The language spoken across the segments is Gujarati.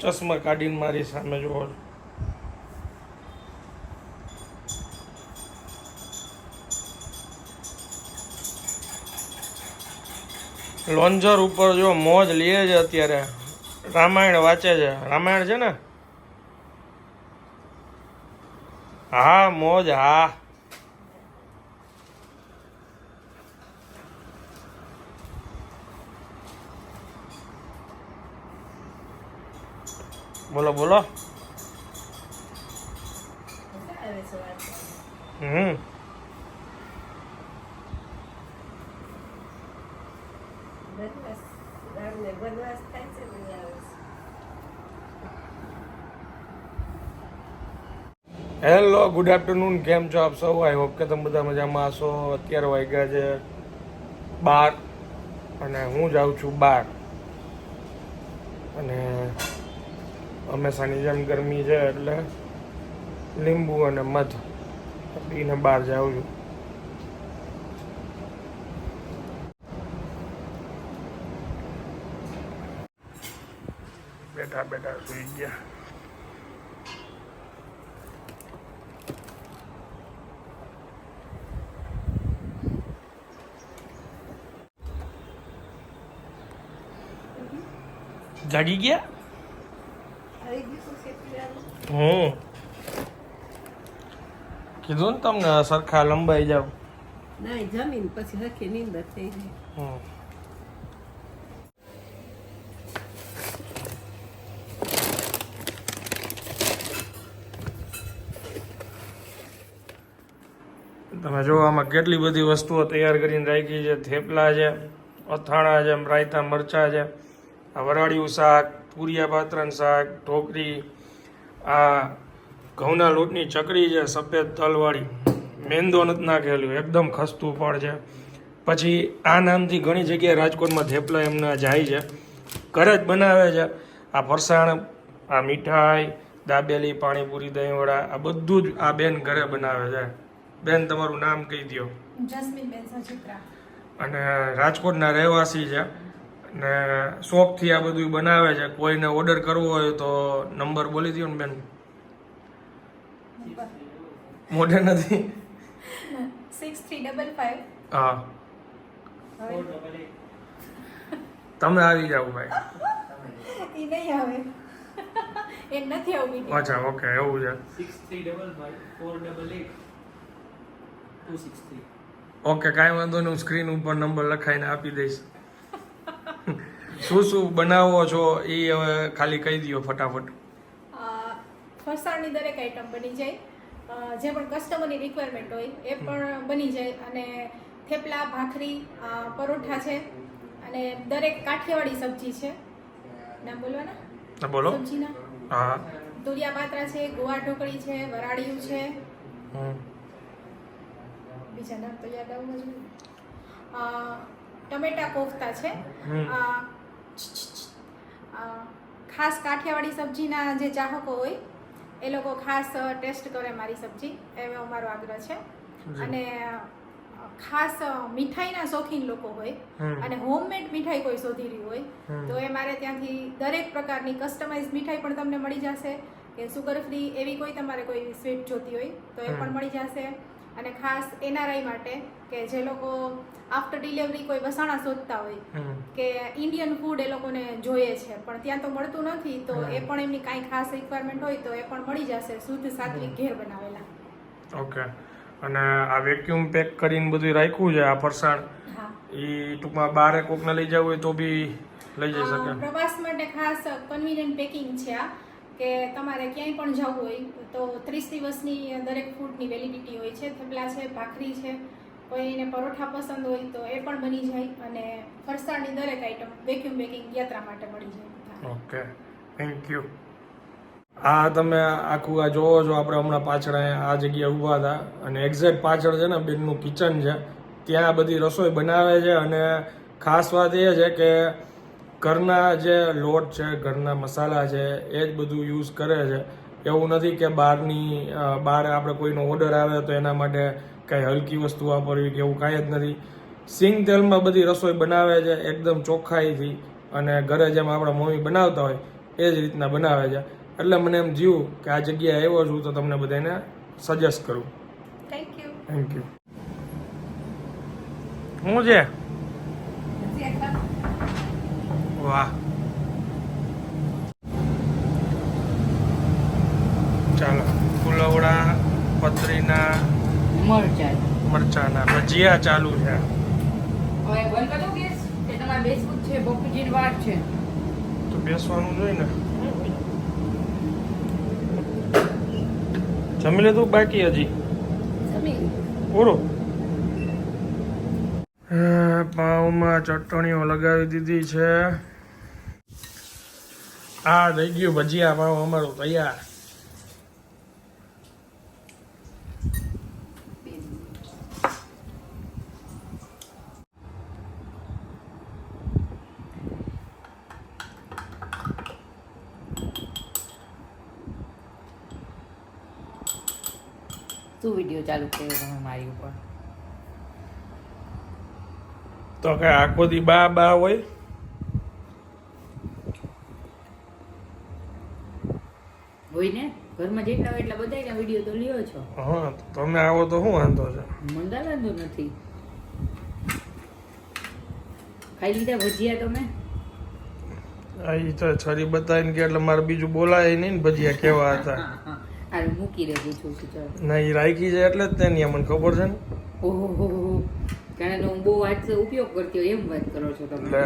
ચશ્મા કાઢીને મારી સામે જોવો છો. લોન્જર ઉપર જો મોજ લે છે અત્યારે. રામાયણ વાંચે છે. રામાયણ છે ને? હા, મોજ, હા. બોલો બોલો હમ હેલો ગુડ આફ્ટરનૂન કેમ છો આપ સૌ? આઈ હોપ કે તમે બધા મજામાં હશો. અત્યારે વાગ્યા છે બાર અને હું જાઉં છું બાર. અને હંમેશાની જેમ ગરમી છે એટલે લીંબુ અને મધ પીને બહાર જાઉં છું. બેઠા બેઠા સુઈ ગયા. જાગી ગયા? હમ કીધું ને તમને સરખા લંબાઈ જાવ. ના જમીન પછી હરખી નીંદર થઈ જાય. તમે જો આમાં કેટલી બધી વસ્તુઓ તૈયાર કરીને રાખી છે. થેપલા છે અથાણા છે રાયતા મરચાં છે આ વરાળિયું શાક પૂરિયા પાત્રનું શાક ઢોકરી આ ઘઉંના લોટની ચકરી છે સફેદ તલવાળી. મેંદો નથી નાખેલું એકદમ ખસ્તું પણ છે. પછી આ નામથી ઘણી જગ્યાએ રાજકોટમાં થેપલા એમના જાય છે. ઘરે જ બનાવે છે. આ ફરસાણ આ મીઠાઈ દાબેલી પાણીપુરી દહીંવડા આ બધું જ આ બેન ઘરે બનાવે છે. બેન તમારું નામ કહી દો અને રાજકોટના રહેવાસી છે. અને શોખથી આ બધું બનાવે છે. કોઈને ઓર્ડર કરવો હોય તો નંબર બોલી દો ને બેન. મોઢે નથી. સિક્સ થ્રી ડબલ ફાઇવ હા. તમે આવી જાઓ ભાઈ. એ નહીં આવે. એ નથી આવું અચ્છા ઓકે એવું છે. Six three double five four double eight two six three okay કાંઈ વાંધો નહીં હું સ્ક્રીન ઉપર નંબર લખાઈને આપી દઈશ. શું શું બનાવો છો એ હવે ખાલી કહી દો ફટાફટ. ફરસાણની દરેક આઈટમ બની જાય. જે પણ કસ્ટમરની રિક્વાયરમેન્ટ હોય એ પણ બની જાય. અને થેપલા ભાખરી પરોઠા છે. અને દરેક કાઠિયાવાડી સબ્જી છે. નામ બોલવાના? બોલો. સબ્જીના? હા. તુરિયા પાત્રા છે ગોવા ઢોકળી છે વરાળિયું છે. બીજા નામ તો યાદ આવવું જોઈએ ટમેટા કોફતા છે. ખાસ કાઠિયાવાડી સબ્જીના જે ચાહકો હોય એ લોકો ખાસ ટેસ્ટ કરે મારી સબ્જી એવો મારો આગ્રહ છે. અને ખાસ મીઠાઈના શોખીન લોકો હોય અને હોમમેડ મીઠાઈ કોઈ શોધી રહ્યું હોય તો એ મારે ત્યાંથી દરેક પ્રકારની કસ્ટમાઇઝ મીઠાઈ પણ તમને મળી જશે. કે સુગર ફ્રી એવી કોઈ તમારે કોઈ સ્વીટ જોતી હોય તો એ પણ મળી જશે. અને ખાસ એનઆરઆઈ માટે કે જે લોકો આફ્ટર ડિલિવરી કોઈ વસાણા શોધતા હોય કે ઇન્ડિયન ફૂડ એ લોકોને જોઈએ છે. પણ ત્યાં તો મળતું નથી તો એ પણ એમની કાંઈ ખાસ રિક્વાયરમેન્ટ હોય તો એ પણ મળી જશે શુદ્ધ સાત્વિક ઘેર બનાવેલા. ઓકે અને આ વેક્યુમ પેક કરીને બધું રાખ્યું છે આ ફરસાણ? એ ટૂંકમાં બારે કોકને લઈ જવું હોય તો બી લઈ જઈ શકે. પ્રવાસ માટે ખાસ કન્વીનિયન્ટ પેકિંગ છે આ. કે તમારે ક્યાંય પણ જવું હોય, તો ત્રીસ દિવસની દરેક ફૂડની વેલિડિટી હોય છે, થેપલા છે, ભાખરી છે કોઈને પરોઠા પસંદ હોય તો એ પણ બની જાય અને ફરસાણની દરેક આઈટમ વેક્યુમ બેકિંગ યાત્રા માટે મળી જાય. ઓકે થેન્ક યુ આ તમે આખું આ જોવો છો, આપણે હમણાં પાછળ આ જગ્યાએ ઊભા હતા અને એક્ઝેક્ટ પાછળ છે ને બેનનું કિચન છે. ત્યાં બધી રસોઈ બનાવે છે અને ખાસ વાત એ છે કે ઘરના જે લોટ છે ઘરના મસાલા છે એ જ બધું યુઝ કરે છે. એવું નથી કે બહારની બહાર આપણે કોઈનો ઓર્ડર આવે તો એના માટે કંઈ હલકી વસ્તુ વાપરવી કે એવું કાંઈ જ નથી. સિંગ તેલમાં બધી રસોઈ બનાવે છે એકદમ ચોખ્ખાઈથી અને ઘરે જેમ આપણા મમ્મી બનાવતા હોય એ જ રીતના બનાવે છે. એટલે મને એમ જીવું કે આ જગ્યાએ આવ્યો છું તો તમને બધાને સજેસ્ટ કરું. થેન્ક યુ થેન્ક યુ શું છે? વાહ. ચાલો ફુલવડા પતરીના મરચાના ભજીયા ચાલુ છે. હવે બંધ કરો ગેસ કે તમારે બેસવું છે બપુજીની વાર છે. તો બેસવાનું જોઈએ ને. જમી લીધું બાકી હજી? પૂરું? પાવમાં ચટણીઓ લગાવી દીધી છે. આ થઈ ગયું ભજીયા ભાવ અમારું તૈયાર. શું વીડિયો ચાલુ કર્યો તમે મારી ઉપર? તો કે આખો દી બા બા હોય હોય ને ઘરમાં જેટલા હોય એટલા બધાયના વીડિયો તો લ્યો છો. હા તમે આવો તો શું વાંધો છે? મંદા વાંધો નથી. ખાઈ લીધા ભજીયા તમે? આ ઈ તો છરી બતાવીને કે એટલે મારે બીજું બોલાય નહીં ને ભજીયા કેવા હતા. આ મૂકી દે પૂછું છું ના એ રાખી છે એટલે જ તેની મને ખબર છે ને. ઓહો કારણ કે હું બહુ વાત ઉપયોગ કરતી હોય એમ વાત કરો છો તમે. એટલે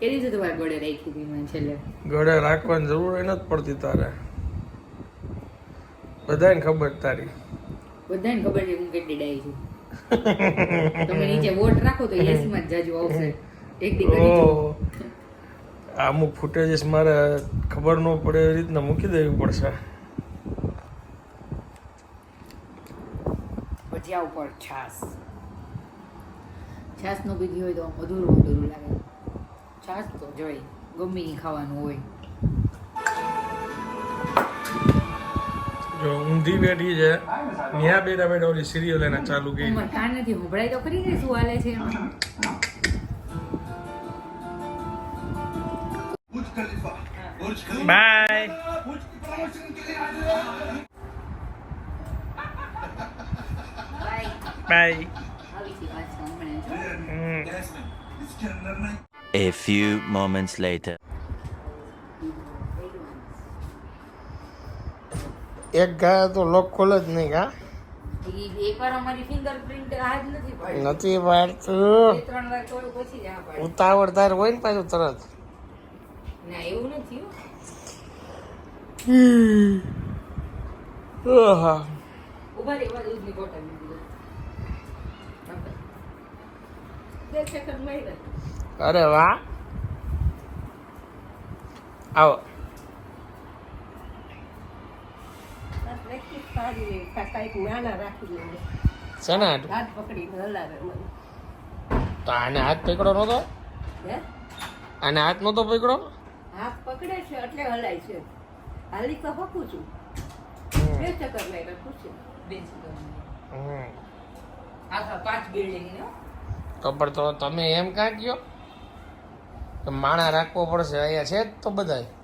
કે દિવસે તમારે ગળે રાખી હતી મને છેલ્લે? ગળે રાખવાની જરૂર નથી પડતી તારે. બધાને ખબર તારી. બધાને ખબર છે હું કેટલી ડાઈ છું. તમે નીચે વોટ રાખો તો યસમાં જાજુ આવશે. એક દી કરી જો. ઓહ. આ અમુક ફૂટેજીસ મારે ખબર ન પડે એવી રીતના મૂકી દેવી પડશે. ભજીયા ઉપર છાસ. છાસ નો બીજી હોય તો અધૂરું અધૂરું લાગે. છાસ તો જોઈ ગમે ખાવાનું હોય. જો ઊંધી બેઠી છે ન્યા બેઠા બેઠા ઓલી સિરિયલ એના ચાલુ ગઈ મકાન નથી સંભળાય તો કરી શું હાલે છે bye bye. A few moments later. એક ગાય તો લોક ખોલે જ નહીં હાથ નથી પડી. પાડતું. ઉતાવળ તાર હોય ને પાછું તરત? અરે વાહ. નથી હો. આહા. ઊભા રે ઊભા રે, દૂધની બોટલ મૂકી દો. બે સેકન્ડ મળ્યા અરે વાહ આવો સારી કાંઈક નાના રાખી દે છે ને હાથ પકડીને હલાવે મને. તો આને હાથ પકડો નતો હે? આને હાથ નતો પકડો? હાથ પકડે છે એટલે હલાય છે. હાલી તો હકું છું. બે ચક્કર ખુશી બે સેકન્ડ. હમ. આખા પાંચ બિલ્ડિંગ ને હો. તો તો તમે એમ કાં કયો? માણા રાખવો પડશે અહીંયા છે જ તો બધાય.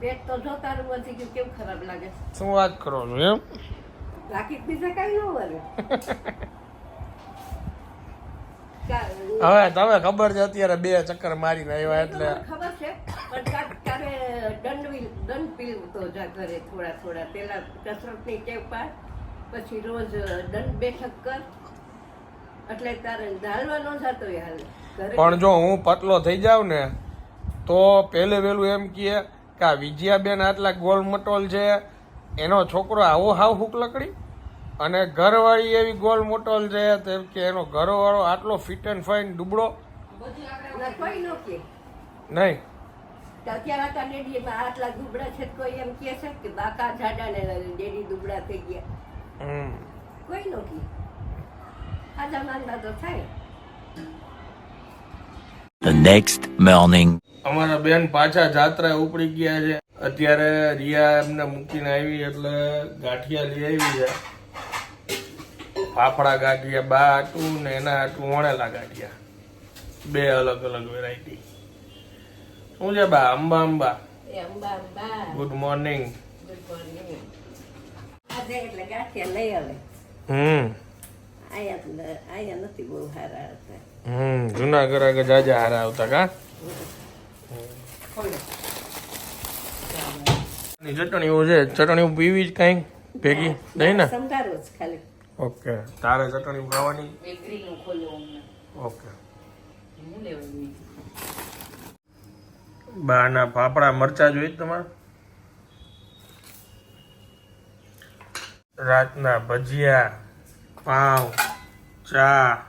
પેટ તો જો તારું વધી ગયું કેવું ખરાબ લાગે? શું વાત કરો છો એમ? રાખી બીજા કઈ ન વરે હવે તમે ખબર છે અત્યારે બે ચક્કર મારીને આવ્યા એટલે ખબર છે પણ તારે દંડ દંડ પીવતો જા ઘરે થોડા થોડા. પેલા કસરતની ટેવ પાડ પછી રોજ દંડ બેઠક કર. એટલે તારે ધાલવા ન જતો હાલ. પણ જો હું પતલો થઈ જાઉં ને તો પહેલે વહેલું એમ કહે કે આ વિજયાબેન આટલા ગોલ મટોલ છે એનો છોકરો આવો હાવ હુક લકડી? અને ઘરવાળી એવી ગોલ મોટોલ છે તેમ કે એનો ઘરવાળો આટલો ફિટ એન્ડ ફાઇન દુબળો નહીં. કોઈ ન કે નહીં તો અત્યારે આટલા દુબળા છે તો કોઈ એમ કહે છે કે બાકા The નેક્સ્ટ મોર્નિંગ અમારા બેન પાછા જાત્રા ઉપડી ગયા છે. અત્યારે રિયા એમને મૂકીને આવી એટલે ગાંઠિયા લઈ આવી છે. ફાફડા ગાંઠિયા બા હાટું ને એના હાટું વણેલા ગાંઠિયા. બે અલગ અલગ વેરાયટી શું છે બા? Amba Amba. Good morning good morning આજે એટલે ગાંઠિયા લઈ આવે. હમ. આયા નથી બહુ સારા હતા. હમ જૂના આગળ જાજા હારા આવતા કા? ચટણી એવું છે ચટણી પીવી જ કાંઈ ભેગી? નહીં ને? સંભારો જ ખાલી. ઓકે તારે ચટણી ખાવાની? ઓકે. બા ના બાના ફાફડા મરચા જોઈ તમારે? રાતના ભજીયા પાવ ચા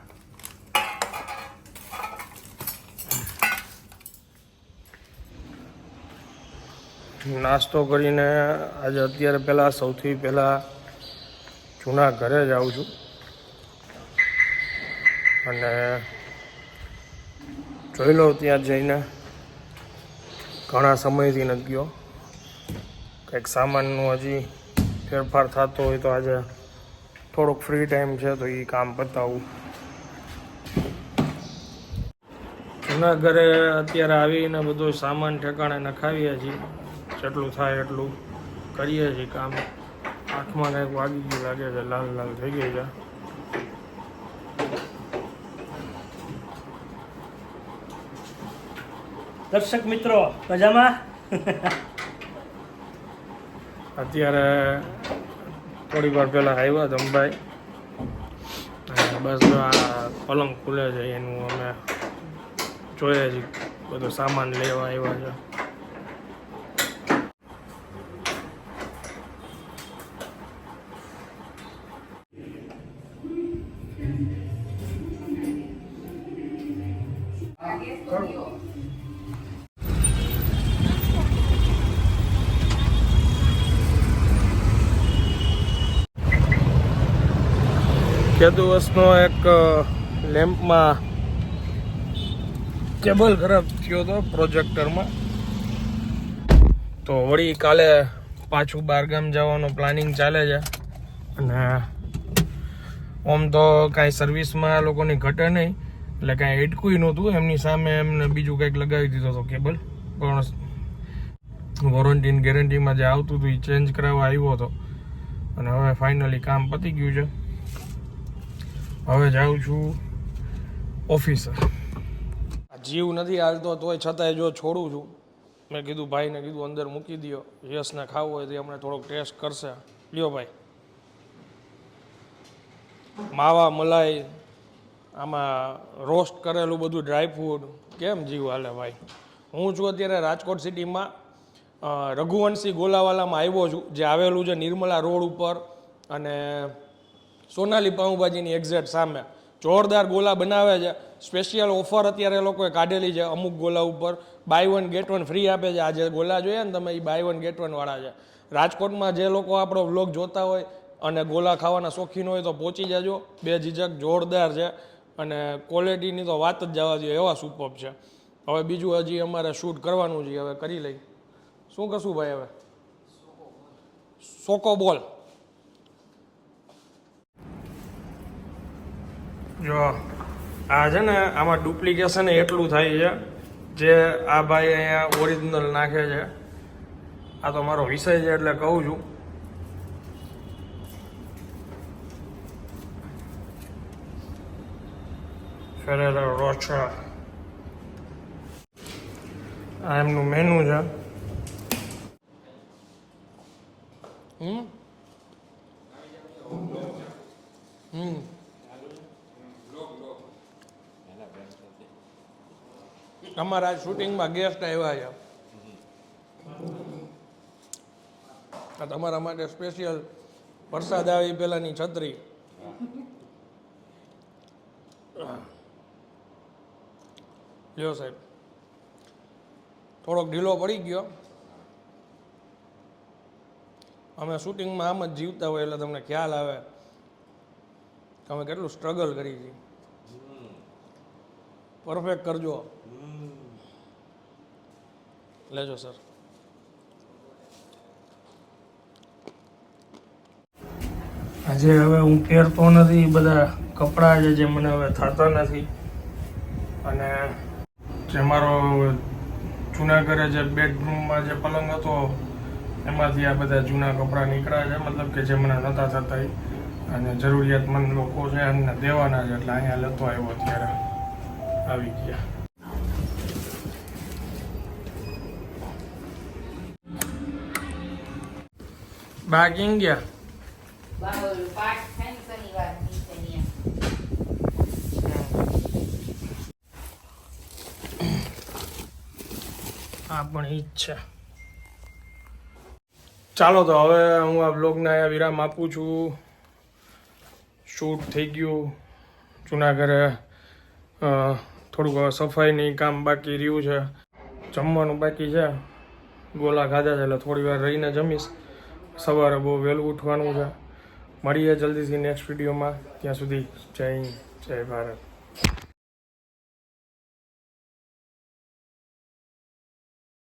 નાસ્તો કરીને આજે અત્યારે પહેલાં સૌથી પહેલાં જૂના ઘરે જ આવું છું. અને જોઈ લઉં ત્યાં જઈને. ઘણા સમયથી નથી ગયો. કંઈક સામાનનું હજી ફેરફાર થતો હોય તો આજે થોડોક ફ્રી ટાઈમ છે તો એ કામ પતાવું. જૂના ઘરે અત્યારે આવીને બધો સામાન ઠેકાણે નખાવીએ છીએ. જેટલું થાય એટલું કરીએ છીએ કામ. આંખમાં કંઈક વાગી ગયું લાગે છે લાલ લાલ થઈ ગઈ છે. દર્શક મિત્રો મજામાં? અત્યારે થોડી વાર પહેલાં આવ્યા ધમભાઈ બસ આ પલંગ ખુલે છે એનું અમે જોઈએ છીએ. બધો સામાન લેવા આવ્યા છે. કેદુવસનો એક લેમ્પમાં કેબલ ખરાબ થયો હતો પ્રોજેક્ટરમાં. તો વળી કાલે પાછું બહારગામ જવાનો પ્લાનિંગ ચાલે છે. અને ઓમ તો કાંઈ સર્વિસમાં લોકોની ઘટે નહીં. એટલે કાંઈ એટકું નહોતું. એમની સામે એમને બીજું કંઈક લગાવી દીધો હતો કેબલ. પણ વોરંટી ગેરંટીમાં જે આવતું હતું એ ચેન્જ કરાવવા આવ્યો હતો. અને હવે ફાઇનલી કામ પતી ગયું છે. હવે જાઉં છું ઓફિસે જીવ નથી હાલતો, તોય છતાંય જો છોડું છું. મેં કીધું, ભાઈને કીધું, અંદર મૂકી દો યશને ખાવું હોય તો હમણાં થોડોક ટેસ્ટ કરશે. લ્યો ભાઈ. માવા, મલાઈ આમાં રોસ્ટ કરેલું બધું ડ્રાય ફ્રૂટ કેમ જીવ હાલે ભાઈ? હું છું અત્યારે રાજકોટ સિટીમાં રઘુવંશી ગોલાવાલામાં આવ્યો છું, જે આવેલું છે નિર્મલા રોડ ઉપર અને સોનાલી પાઉંભાજીની એક્ઝેટ સામે. જોરદાર ગોલા બનાવે છે. સ્પેશિયલ ઓફર અત્યારે એ લોકોએ કાઢેલી છે અમુક ગોલા ઉપર. Buy one get one free આપે છે. આજે ગોલા જોઈએ ને તમે એ બાય વન ગેટ વનવાળા છે. રાજકોટમાં જે લોકો આપણો વ્લોગ જોતા હોય અને ગોલા ખાવાના શોખીન હોય તો પહોંચી જજો. બે ઝીઝક જોરદાર છે. અને ક્વોલિટીની તો વાત જ જવા જોઈએ એવા સુપર છે. હવે બીજું હજી અમારે શૂટ કરવાનું છે, હવે કરી લઈ શું કશું ભાઈ હવે? સોકો બોલ જો, આ છે ને, આમાં ડુપ્લિકેશન એટલું થાય છે જે આ ભાઈ અહીંયા ઓરિજિનલ નાખે છે. આ તો મારો વિષય છે એટલે કહું છું. ફેરેરો રોચા આ એમનું મેનુ છે. હમ? હમ. અમારા શૂટિંગમાં ગેસ્ટ આવ્યા છે. તમારા માટે સ્પેશિયલ વરસાદ આવી પેલાની છત્રી. લ્યો સાહેબ. થોડોક ઢીલો પડી ગયો. અમે શૂટિંગમાં આમ જ જીવતા હોય એટલે તમને ખ્યાલ આવે. તમે કેટલું સ્ટ્રગલ કરી છે. પરફેક્ટ કરજો. લેજો સર આજે હવે હું પહેરતો નથી બધા કપડાં છે જે મને હવે થતા નથી. અને જે મારો જૂના જે બેડરૂમમાં જે પલંગ હતો, એમાંથી આ બધા જૂના કપડાં નીકળ્યા છે. મતલબ કે જે મને નહોતા થતા અને જરૂરિયાતમંદ લોકો છે, એમને દેવાના છે. એટલે અહીંયા લેતો આવ્યો ત્યારે આવી ગયા. બા ગયા બાવળ પાઠ થાય ને શનિવાર નીચે આ પણ એ જ છે. ચાલો તો હવે હું આ બ્લોગને અહીંયા વિરામ આપું છું. શૂટ થઈ ગયું. જૂના ઘરે થોડુંક સફાઈની કામ બાકી રહ્યું છે. જમવાનું બાકી છે. ગોલા ખાધા છે એટલે થોડી વાર રહીને જમીશ. સવારે બહુ વહેલું ઉઠવાનું છે. મળીએ જલ્દીથી નેક્સ્ટ વિડીયોમાં ત્યાં સુધી જય જય ભારત.